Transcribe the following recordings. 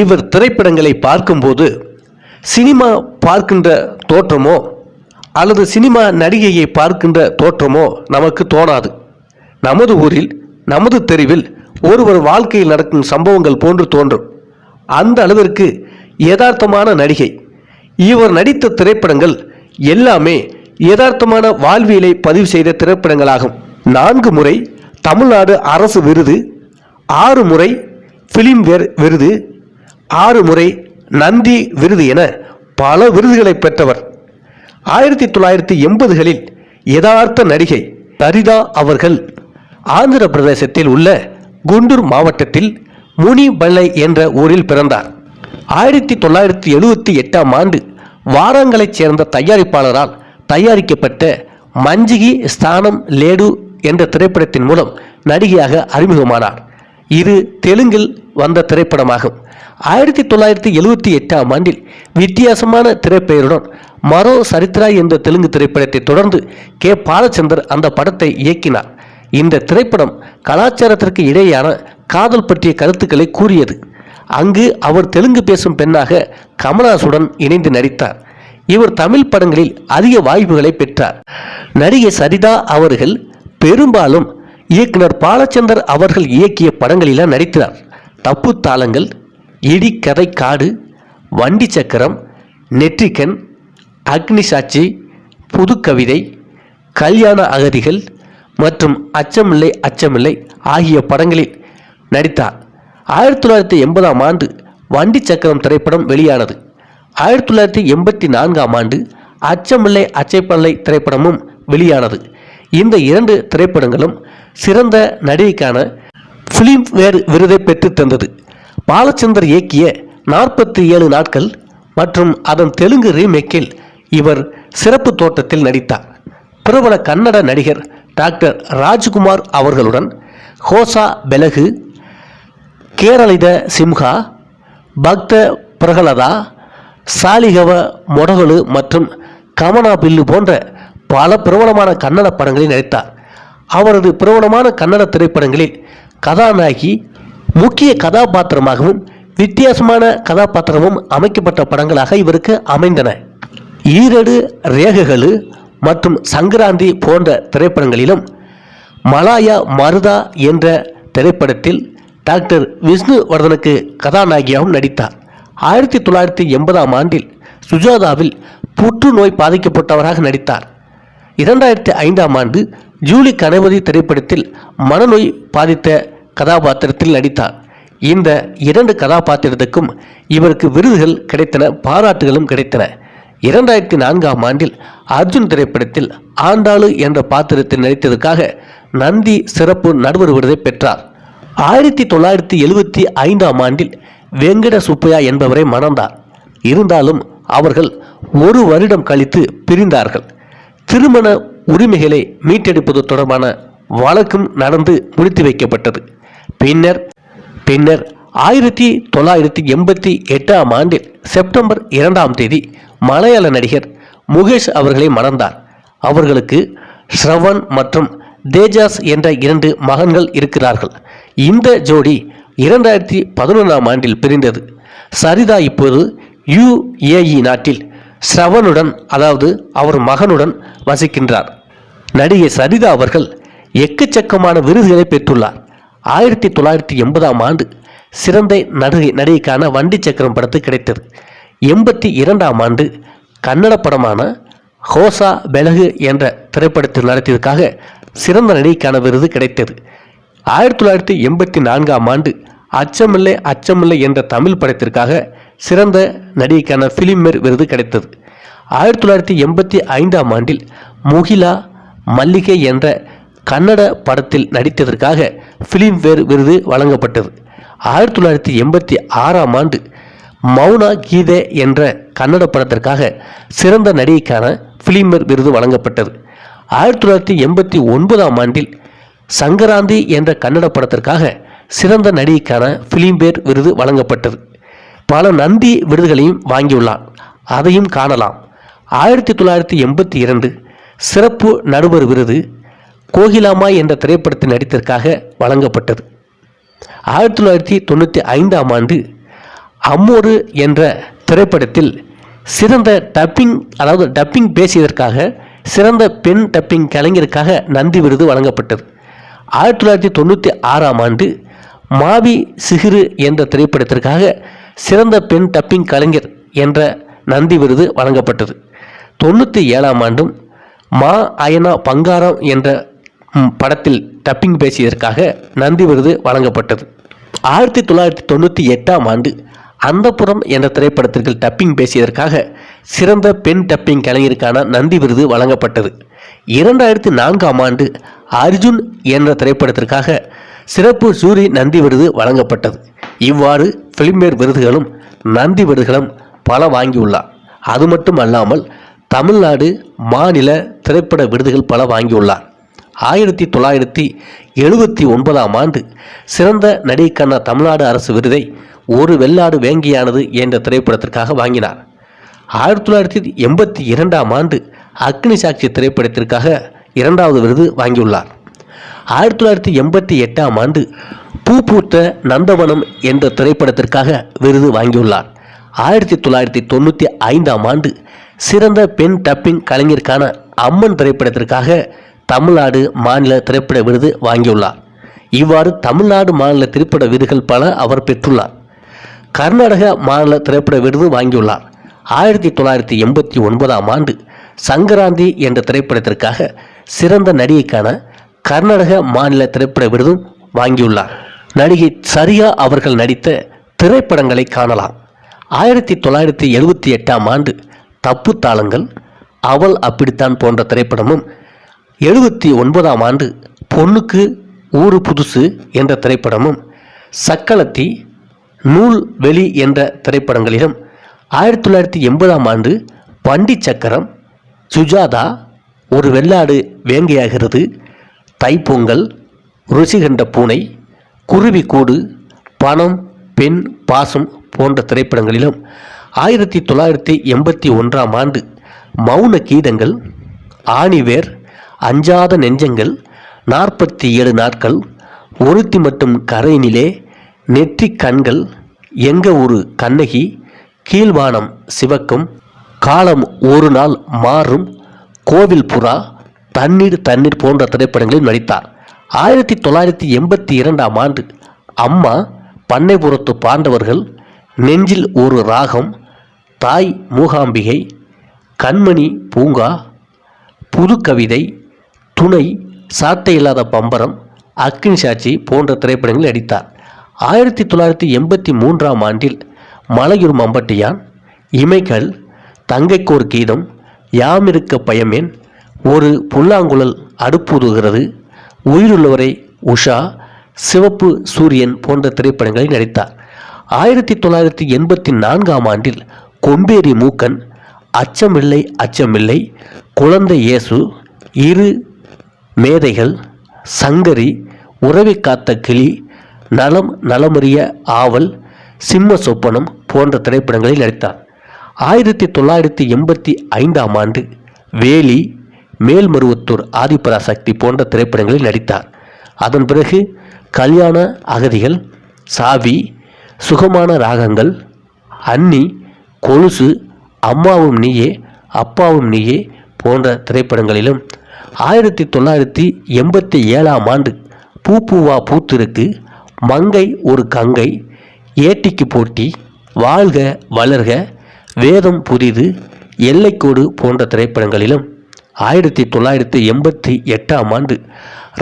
இவர் திரைப்படங்களை பார்க்கும்போது சினிமா பார்க்கின்ற தோற்றமோ அல்லது சினிமா நடிகையை பார்க்கின்ற தோற்றமோ நமக்கு தோணாது. நமது ஊரில் நமது தெருவில் ஒருவர் வாழ்க்கையில் நடக்கும் சம்பவங்கள் போன்று தோன்றும். அந்த அளவிற்கு யதார்த்தமான நடிகை இவர் நடித்த திரைப்படங்கள் எல்லாமே யதார்த்தமான வாழ்வியலை பதிவு செய்த திரைப்படங்களாகும். நான்கு முறை தமிழ்நாடு அரசு விருது ஆறு முறை ஃபிலிம்வேர் விருது ஆறு முறை நந்தி விருது என பல விருதுகளை பெற்றவர். ஆயிரத்தி தொள்ளாயிரத்தி எண்பதுகளில் யதார்த்த நடிகை சரிதா அவர்கள் ஆந்திர பிரதேசத்தில் உள்ள குண்டூர் மாவட்டத்தில் முனிபல்லை என்ற ஊரில் பிறந்தார். ஆயிரத்தி தொள்ளாயிரத்தி எழுபத்தி எட்டாம் ஆண்டு வாராங்களைச் சேர்ந்த தயாரிப்பாளரால் தயாரிக்கப்பட்ட மஞ்சிகி ஸ்தானம் லேடு என்ற திரைப்படத்தின் மூலம் நடிகையாக அறிமுகமானார். இது தெலுங்கில் வந்த திரைப்படமாகும். ஆயிரத்தி தொள்ளாயிரத்தி எழுபத்தி எட்டாம் ஆண்டில் வித்தியாசமான திரைப்பெயருடன் மரோ சரித்ரா என்ற தெலுங்கு திரைப்படத்தை தொடர்ந்து கே. பாலச்சந்தர் அந்த படத்தை இயக்கினார். இந்த திரைப்படம் கலாச்சாரத்திற்கு இடையேயான காதல் பற்றிய கருத்துக்களை கூறியது. அங்கு அவர் தெலுங்கு பேசும் பெண்ணாக கமலாசுடன் இணைந்து நடித்தார். இவர் தமிழ் படங்களில் அதிக வாய்ப்புகளை பெற்றார். நடிகை சரிதா அவர்கள் பெரும்பாலும் இயக்குனர் பாலச்சந்தர் அவர்கள் இயக்கிய படங்களில நடித்தார். தப்பு தாளங்கள் இடி கதை காடு வண்டி சக்கரம் நெற்றிக்கண் அக்னி சாட்சி புது கவிதை கல்யாண அகதிகள் மற்றும் அச்சமில்லை அச்சமில்லை ஆகிய படங்களில் நடித்தார். ஆயிரத்தி தொள்ளாயிரத்தி எண்பதாம் ஆண்டு வண்டி சக்கரம் திரைப்படம் வெளியானது. ஆயிரத்தி தொள்ளாயிரத்தி எண்பத்தி நான்காம் ஆண்டு அச்சமில்லை அச்சைப்பல்லை திரைப்படமும் வெளியானது. இந்த இரண்டு திரைப்படங்களும் சிறந்த நடிகைக்கான ஃபிலிம்வேர் விருதை பெற்றுத் தந்தது. பாலச்சந்தர் இயக்கிய நாற்பத்தி ஏழு நாட்கள் மற்றும் அதன் தெலுங்கு ரீமேக்கில் இவர் சிறப்பு தோட்டத்தில் நடித்தார். பிரபல கன்னட நடிகர் டாக்டர் ராஜ்குமார் அவர்களுடன் ஹோசா பெலகு கேரளித சிம்ஹா பக்த பிரகலதா சாலிகவ மொடகலு மற்றும் கமனா பில்லு போன்ற பல பிரபலமான கன்னட படங்களில் நடித்தார். அவரது பிரபலமான கன்னட திரைப்படங்களில் கதாநாயகி முக்கிய கதாபாத்திரமாகவும் வித்தியாசமான கதாபாத்திரமும் அமைக்கப்பட்ட படங்களாக இவருக்கு அமைந்தன. ஈரடு ரேகைகள் மற்றும் சங்கராந்தி போன்ற திரைப்படங்களிலும் மலாயா மருதா என்ற திரைப்படத்தில் டாக்டர் விஷ்ணுவர்தனுக்கு கதாநாயகியாகவும் நடித்தார். ஆயிரத்தி தொள்ளாயிரத்தி எண்பதாம் ஆண்டில் சுஜாதாவில் புற்றுநோய் பாதிக்கப்பட்டவராக நடித்தார். இரண்டாயிரத்தி ஐந்தாம் ஆண்டு ஜூலி கணபதி திரைப்படத்தில் மனநோய் பாதித்த கதாபாத்திரத்தில் நடித்தார். இந்த இரண்டு கதாபாத்திரத்துக்கும் இவருக்கு விருதுகள் கிடைத்தன பாராட்டுகளும் கிடைத்தன. இரண்டாயிரத்தி நான்காம் ஆண்டில் அர்ஜுன் திரைப்படத்தில் ஆண்டாளு என்ற பாத்திரத்தில் நடித்ததற்காக நந்தி சிறப்பு நடுவர் விருதை பெற்றார். ஆயிரத்தி தொள்ளாயிரத்தி எழுபத்தி ஐந்தாம் ஆண்டில் வெங்கட சுப்பையா என்பவரை மணந்தார். இருந்தாலும் அவர்கள் ஒரு வருடம் கழித்து பிரிந்தார்கள். திருமண உரிமைகளை மீட்டெடுப்பது தொடர்பான வழக்கும் நடந்து முடித்து வைக்கப்பட்டது. பின்னர் பின்னர் ஆயிரத்தி தொள்ளாயிரத்தி எண்பத்தி எட்டாம் ஆண்டில் செப்டம்பர் இரண்டாம் தேதி மலையாள நடிகர் முகேஷ் அவர்களை மணந்தார். அவர்களுக்கு ஸ்ரவன் மற்றும் தேஜாஸ் என்ற இரண்டு மகன்கள் இருக்கிறார்கள். இந்த ஜோடி இரண்டாயிரத்தி பதினொன்றாம் ஆண்டில் பிரிந்தது. சரிதா இப்போது யுஏஇ நாட்டில் ஸ்ரவனுடன் அதாவது அவர் மகனுடன் வசிக்கின்றார். நடிகை சரிதா அவர்கள் எக்கச்சக்கமான விருதுகளை பெற்றுள்ளார். ஆயிரத்தி தொள்ளாயிரத்தி எண்பதாம் ஆண்டு சிறந்த நடிகை நடிகைக்கான வண்டி சக்கரம் படத்து கிடைத்தது. எண்பத்தி இரண்டாம் ஆண்டு கன்னட படமான ஹோசா பெலகு என்ற திரைப்படத்தில் நடித்ததற்காக சிறந்த நடிகைக்கான விருது கிடைத்தது. ஆயிரத்தி தொள்ளாயிரத்தி எண்பத்தி நான்காம் ஆண்டு அச்சமில்லை அச்சமில்லை என்ற தமிழ் படத்திற்காக சிறந்த நடிகைக்கான ஃபிலிம்மேர் விருது கிடைத்தது. ஆயிரத்தி தொள்ளாயிரத்தி எண்பத்தி ஐந்தாம் ஆண்டில் முகிலா மல்லிகை என்ற கன்னட படத்தில் நடித்ததற்காக ஃபிலிம்வேர் விருது வழங்கப்பட்டது. ஆயிரத்தி தொள்ளாயிரத்தி எண்பத்தி ஆறாம் ஆண்டு மௌனா கீதே என்ற கன்னட படத்திற்காக சிறந்த நடிகைக்கான ஃபிலிமர் விருது வழங்கப்பட்டது. ஆயிரத்தி தொள்ளாயிரத்தி எண்பத்தி ஒன்பதாம் ஆண்டில் சங்கராந்தி என்ற கன்னட படத்திற்காக சிறந்த நடிகைக்கான ஃபிலிம்பேர் விருது வழங்கப்பட்டது. பல நந்தி விருதுகளையும் வாங்கியுள்ளார். அதையும் காணலாம். ஆயிரத்தி தொள்ளாயிரத்தி எண்பத்தி இரண்டு சிறப்பு நடுவர் விருது கோகிலாமா என்ற திரைப்படத்தில் நடித்ததற்காக வழங்கப்பட்டது. ஆயிரத்தி தொள்ளாயிரத்தி தொண்ணூற்றி ஐந்தாம் ஆண்டு அம்மோரு என்ற திரைப்படத்தில் சிறந்த டப்பிங் அதாவது டப்பிங் பேசியதற்காக சிறந்த பெண் டப்பிங் கலைஞருக்காக நந்தி விருது வழங்கப்பட்டது. ஆயிரத்தி தொள்ளாயிரத்தி தொண்ணூற்றி ஆறாம் ஆண்டு மாவி சிகிரு என்ற திரைப்படத்திற்காக சிறந்த பெண் டப்பிங் கலைஞர் என்ற நந்தி விருது வழங்கப்பட்டது. தொண்ணூற்றி ஏழாம் ஆண்டும் மா அயனா பங்காரம் என்ற படத்தில் டப்பிங் பேசியதற்காக நந்தி விருது வழங்கப்பட்டது. ஆயிரத்தி தொள்ளாயிரத்தி தொண்ணூற்றி எட்டாம் ஆண்டு அந்தப்புறம் என்ற திரைப்படத்திற்கு டப்பிங் பேசியதற்காக சிறந்த பெண் டப்பிங் கலைஞருக்கான நந்தி விருது வழங்கப்பட்டது. இரண்டாயிரத்தி நான்காம் ஆண்டு அர்ஜுன் என்ற திரைப்படத்திற்காக சிறப்பு ஜூரி நந்தி விருது வழங்கப்பட்டது. இவ்வாறு பிலிம்பேர் விருதுகளும் நந்தி விருதுகளும் பல வாங்கியுள்ளார். அது மட்டும் அல்லாமல் தமிழ்நாடு மாநில திரைப்பட விருதுகள் பல வாங்கியுள்ளார். ஆயிரத்தி தொள்ளாயிரத்தி எழுபத்தி ஒன்பதாம் ஆண்டு சிறந்த நடிகைக்கான தமிழ்நாடு அரசு விருதை ஒரு வெள்ளாடு வேங்கியானது என்ற திரைப்படத்திற்காக வாங்கினார். ஆயிரத்தி தொள்ளாயிரத்தி எண்பத்தி இரண்டாம் ஆண்டு அக்னி சாட்சி திரைப்படத்திற்காக இரண்டாவது விருது வாங்கியுள்ளார். ஆயிரத்தி தொள்ளாயிரத்தி எண்பத்தி எட்டாம் ஆண்டு பூ பூத்த நந்தவனம் என்ற திரைப்படத்திற்காக விருது வாங்கியுள்ளார். ஆயிரத்தி தொள்ளாயிரத்தி தொண்ணூற்றி ஐந்தாம் ஆண்டு சிறந்த பெண் டப்பிங் கலைஞருக்கான அம்மன் திரைப்படத்திற்காக தமிழ்நாடு மாநில திரைப்பட விருது வாங்கியுள்ளார். இவ்வாறு தமிழ்நாடு மாநில திரைப்பட விருதுகள் பல அவர் பெற்றுள்ளார். கர்நாடக மாநில திரைப்பட விருது வாங்கியுள்ளார். ஆயிரத்தி தொள்ளாயிரத்தி எண்பத்தி ஒன்பதாம் ஆண்டு சங்கராந்தி என்ற திரைப்படத்திற்காக சிறந்த நடிகைக்கான கர்நாடக மாநில திரைப்பட விருதும் வாங்கியுள்ளார். நடிகை சரியா அவர்கள் நடித்த திரைப்படங்களை காணலாம். ஆயிரத்தி தொள்ளாயிரத்தி எழுபத்தி எட்டாம் ஆண்டு தப்பு தாளங்கள் அவள் அப்படித்தான் போன்ற திரைப்படமும் எழுபத்தி ஒன்பதாம் ஆண்டு பொண்ணுக்கு ஊரு புதுசு என்ற திரைப்படமும் சக்களத்தி நூல் வெளி என்ற திரைப்படங்களிலும் ஆயிரத்தி தொள்ளாயிரத்தி எண்பதாம் ஆண்டு வண்டி சக்கரம் சுஜாதா ஒரு வெள்ளாடு வேங்கையாகிறது தைப்பொங்கல் ருசி கண்ட பூனை குருவி கூடு பணம் பெண் பாசம் போன்ற திரைப்படங்களிலும் ஆயிரத்தி தொள்ளாயிரத்தி எண்பத்தி ஒன்றாம் ஆண்டு மௌன கீதங்கள் ஆணிவேர் அஞ்சாத நெஞ்சங்கள் நாற்பத்தி ஏழு நாட்கள் ஒருத்தி மட்டும் கரையினிலே நெற்றி கண்கள் எங்க ஒரு கண்ணகி கீழ்வானம் சிவக்கும் காலம் ஒரு நாள் மாறும் கோவில் புறா தண்ணீர் தண்ணீர் போன்ற திரைப்படங்களில் நடித்தார். ஆயிரத்தி தொள்ளாயிரத்தி எண்பத்தி இரண்டாம் ஆண்டு அம்மா பண்ணைபுரத்து பாண்டவர்கள் நெஞ்சில் ஒரு ராகம் தாய் மூகாம்பிகை கண்மணி பூங்கா புது கவிதை துணை சாட்டை இல்லாத பம்பரம் அக்கினி சாட்சி போன்ற திரைப்படங்களில் நடித்தார். ஆயிரத்தி தொள்ளாயிரத்தி எண்பத்தி மூன்றாம் ஆண்டில் மலையூர் மம்பட்டியான் இமைகள் தங்கைக்கோர் கீதம் யாமிருக்க பயமேன் ஒரு புல்லாங்குழல் அடுப்புதுகிறது உயிருள்ளவரை உஷா சிவப்பு சூரியன் போன்ற திரைப்படங்களில் நடித்தார். ஆயிரத்தி தொள்ளாயிரத்தி எண்பத்தி நான்காம் ஆண்டில் கொம்பேரி மூக்கன் அச்சமில்லை அச்சமில்லை குழந்தை இயேசு இரு மேதைகள் சங்கரி உறவி காத்த கிளி நலம் நலமறிய ஆவல் சிம்ம சொப்பனம் போன்ற திரைப்படங்களில் நடித்தார். ஆயிரத்தி தொள்ளாயிரத்தி எண்பத்தி ஐந்தாம் ஆண்டு வேலி மேல்மருவத்தூர் ஆதிபராசக்தி போன்ற திரைப்படங்களில் நடித்தார். அதன் பிறகு கல்யாண அகதிகள் சாவி சுகமான ராகங்கள் அன்னி கொலுசு அம்மாவும் நீயே அப்பாவும் நீயே போன்ற திரைப்படங்களிலும் ஆயிரத்தி தொள்ளாயிரத்தி எண்பத்தி ஏழாம் ஆண்டு பூ பூவா பூத்திருக்கு. மங்கை ஒரு கங்கை ஏட்டிக்கு போட்டி வாழ்க வளர்க வேதம் புதிது எல்லைக்கோடு போன்ற திரைப்படங்களிலும் ஆயிரத்தி தொள்ளாயிரத்தி எண்பத்தி எட்டாம் ஆண்டு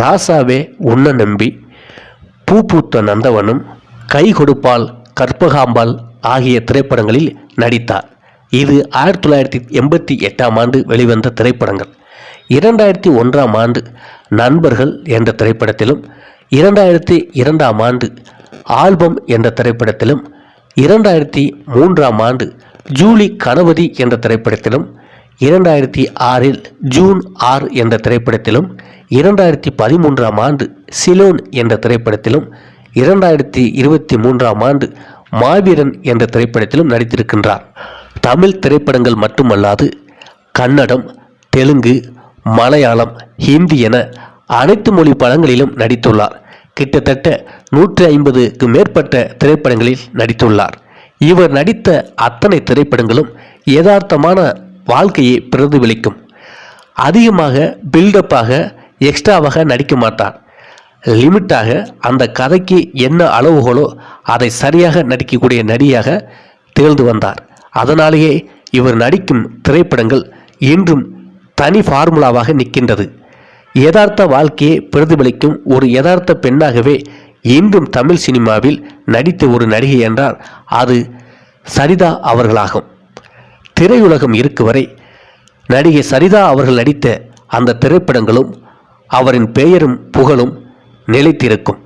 ராசாவே உன்ன நம்பி பூ பூத்த நந்தவனம் கை கொடுப்பால் கற்பகாம்பாள் ஆகிய திரைப்படங்களில் நடித்தார். இது ஆயிரத்தி தொள்ளாயிரத்தி எண்பத்தி எட்டாம் ஆண்டு வெளிவந்த திரைப்படங்கள். இரண்டாயிரத்தி ஒன்றாம் ஆண்டு நண்பர்கள் என்ற திரைப்படத்திலும் இரண்டாயிரத்தி இரண்டாம் ஆண்டு ஆல்பம் என்ற திரைப்படத்திலும் இரண்டாயிரத்தி மூன்றாம் ஆண்டு ஜூலி கணபதி என்ற திரைப்படத்திலும் இரண்டாயிரத்தி ஆறில் ஜூன் ஆறு என்ற திரைப்படத்திலும் இரண்டாயிரத்தி பதிமூன்றாம் ஆண்டு சிலோன் என்ற திரைப்படத்திலும் இரண்டாயிரத்தி இருபத்தி மூன்றாம் ஆண்டு மாவீரன் என்ற திரைப்படத்திலும் நடித்திருக்கின்றார். தமிழ் திரைப்படங்கள் மட்டுமல்லாது கன்னடம் தெலுங்கு மலையாளம் ஹிந்தி என அனைத்து மொழி படங்களிலும் நடித்துள்ளார். கிட்டத்தட்ட நூற்றி ஐம்பதுக்கு மேற்பட்ட திரைப்படங்களில் நடித்துள்ளார். இவர் நடித்த அத்தனை திரைப்படங்களும் யதார்த்தமான வாழ்க்கையை பிரதிபலிக்கும். அதிகமாக பில்டப்பாக எக்ஸ்ட்ராவாக நடிக்க மாட்டார். லிமிட்டாக அந்த கதைக்கு என்ன அளவுகளோ அதை சரியாக நடிக்கக்கூடிய நடிகையாக திகழ்ந்து வந்தார். அதனாலேயே இவர் நடிக்கும் திரைப்படங்கள் இன்றும் தனி ஃபார்முலாவாக நிற்கின்றது. யதார்த்த வாழ்க்கையை பிரதிபலிக்கும் ஒரு யதார்த்த பெண்ணாகவே இன்றும் தமிழ் சினிமாவில் நடித்த ஒரு நடிகை என்றால் அது சரிதா அவர்களாகும். திரையுலகம் இருக்கு வரை நடிகை சரிதா அவர்கள் நடித்த அந்த திரைப்படங்களும் அவரின் பெயரும் புகழும் நிலைத்திருக்கும்.